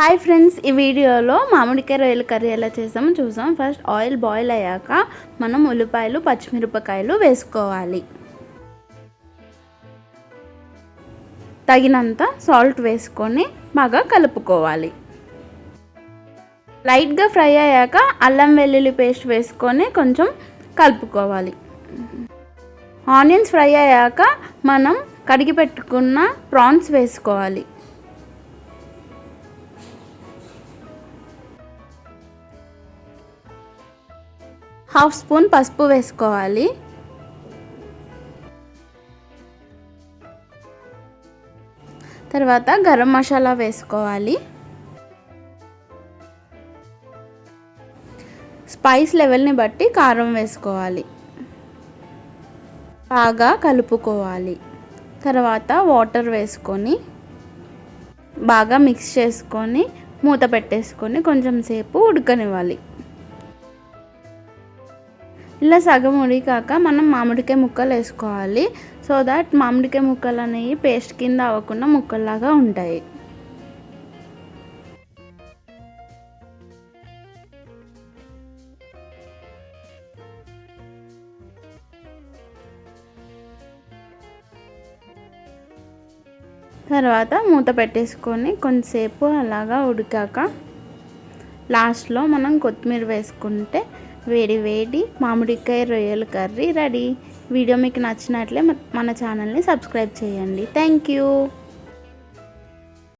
Hi friends ఈ వీడియోలో మామిడికాయ రొయ్యల కర్రీ ఎలా చేసామో చూసాం ఫస్ట్ ఆయిల్ బాయిల్ అయ్యాక మనం ఉల్లిపాయలు పచ్చిమిరపకాయలు వేసుకోవాలి. తగినంత సాల్ట్ వేసుకొని బాగా కలుపుకోవాలి. లైట్గా ఫ్రై అయ్యాక అల్లం వెల్లుల్లి పేస్ట్ వేసుకొని కొంచెం కలుపుకోవాలి. ఆనియన్స్ ఫ్రై అయ్యాక మనం కడిగి పెట్టుకున్న ప్రాన్స్ వేసుకోవాలి. హాఫ్ స్పూన్ పసుపు వేసుకోవాలి. తర్వాత గరం మసాలా వేసుకోవాలి. స్పైస్ లెవెల్ని బట్టి కారం వేసుకోవాలి. బాగా కలుపుకోవాలి. తర్వాత వాటర్ వేసుకొని బాగా మిక్స్ చేసుకొని మూత పెట్టేసుకొని కొంచెం సేపు ఉడకనివ్వాలి. ఇలా సగం ఉడికాక మనం మామిడికాయ ముక్కలు వేసుకోవాలి. సో దట్ మామిడికాయ ముక్కలు అనేవి పేస్ట్ కింద అవ్వకుండా ముక్కల్లాగా ఉంటాయి. తర్వాత మూత పెట్టేసుకొని కొంతసేపు అలాగా ఉడికాక లాస్ట్లో మనం కొత్తిమీర వేసుకుంటే వేడి వేడి మామిడికాయ రొయ్యల కర్రీ రెడీ. వీడియో మీకు నచ్చినట్లే మన ఛానల్ని సబ్స్క్రైబ్ చేయండి. Thank you.